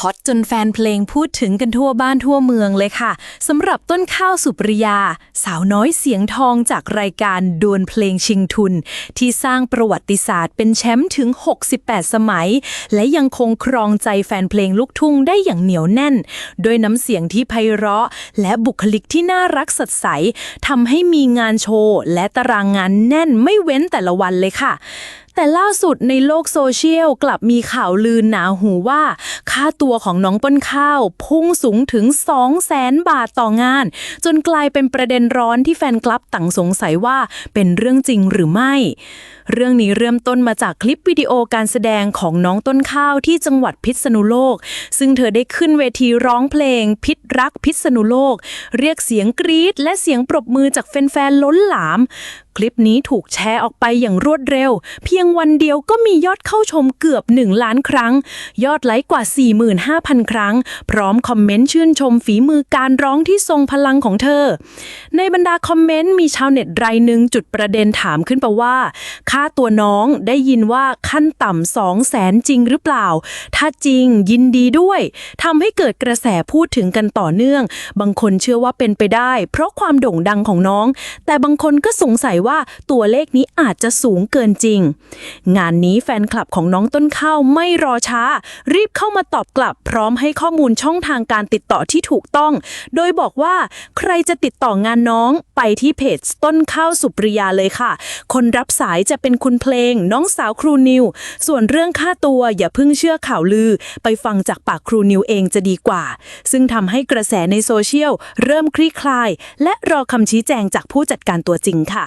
ฮอตจนแฟนเพลงพูดถึงกันทั่วบ้านทั่วเมืองเลยค่ะสำหรับต้นข้าวสุปริยา สาวน้อยเสียงทองจากรายการดวลเพลงชิงทุน ที่สร้างประวัติศาสตร์เป็นแชมป์ถึง 68 สมัย และยังคงครองใจแฟนเพลงลูกทุ่งได้อย่างเหนียวแน่นโดยน้ำเสียงที่ไพเราะ และบุคลิกที่น่ารักสดใสทำให้มีงานโชว์ และตารางงานแน่นไม่เว้นแต่ละวันเลยค่ะ แต่ล่าสุดในโลกโซเชียลกลับมีข่าวลือหนาหูว่า ค่าตัวของน้องต้นข้าว พุ่งสูงถึง 2 0 0แสนบาทต่องาน จนกลายเป็นประเด็นร้อนที่แฟนคลับต่างสงสัยว่าเป็นเรื่องจริงหรือไม่ เรื่องนี้เริ่มต้นมาจากคลิปวิดีโอการแสดงของน้องต้นข้าวที่จังหวัดพิษณุโลก ซึ่งเธอได้ขึ้นเวทีร้องเพลง พิษรักพิษณุโลก เรียกเสียงกรี๊ดและเสียงปรบมือจากแฟนๆล้นหลามคลิปนี้ถูกแชร์ออกไปอย่างรวดเร็ว เพียงวันเดียวก็มียอดเข้าชมเกือบ 1 ล้านครั้ง ยอดไลค์กว่า 45,000 ครั้ง พร้อมคอมเมนต์ชื่นชมฝีมือการร้องที่ทรงพลังของเธอ ในบรรดาคอมเมนต์มีชาวเน็ตรายหนึ่งจุดประเด็นถามขึ้นไปว่า ค่าตัวน้องได้ยินว่าขั้นต่ำสองแสนจริงหรือเปล่า ถ้าจริงยินดีด้วยทำให้เกิดกระแสพูดถึงกันต่อเนื่อง บางคนเชื่อว่าเป็นไปได้ เพราะความโด่งดังของน้อง แต่บางคนก็สงสัยว่าตัวเลขนี้อาจจะสูงเกินจริง งานนี้แฟนคลับของน้องต้นข้าวไม่รอช้า รีบเข้ามาตอบกลับ พร้อมให้ข้อมูลช่องทางการติดต่อที่ถูกต้อง โดยบอกว่าใครจะติดต่องานน้องไปที่เพจต้นข้าวสุปริยาเลยค่ะ คนรับสายจะเป็นคุณเพลง น้องสาวครูนิว ส่วนเรื่องค่าตัวอย่าเพิ่งเชื่อข่าวลือ ไปฟังจากปากครูนิวเองจะดีกว่า ซึ่งทำให้กระแสในโซเชียลเริ่มคลี่คลาย และรอคำชี้แจงจากผู้จัดการตัวจริงค่ะ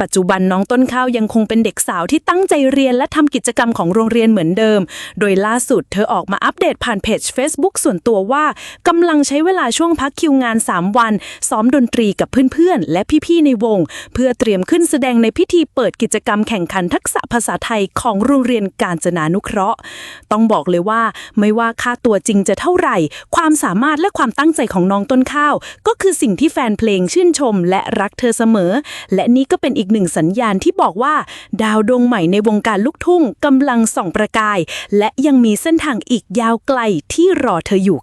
ปัจจุบันน้องต้นข้าวยังคงเป็นเด็กสาวที่ตั้งใจเรียนและทำกิจกรรมของโรงเรียนเหมือนเดิม โดยล่าสุดเธอออกมาอัปเดตผ่านเพจ Facebook ส่วนตัวว่ากำลังใช้เวลาช่วงพักคิวงาน 3 วัน ซ้อมดนตรีกับเพื่อนๆ และพี่ๆ ในวง เพื่อเตรียมขึ้นแสดงในพิธีเปิดกิจกรรมแข่งขันทักษะภาษาไทยของโรงเรียนกาญจนานุเคราะห์ ต้องบอกเลยว่าไม่ว่าค่าตัวจริงจะเท่าไหร่ ความสามารถและความตั้งใจของน้องต้นข้าว ก็คือสิ่งที่แฟนเพลงชื่นชม และรักเธอเสมอ และนี่ก็เป็นอีกหนึ่งสัญญาณที่บอกว่า ดาวดวงใหม่ในวงการลูกทุ่งกำลังส่องประกาย และยังมีเส้นทางอีกยาวไกลที่รอเธออยู่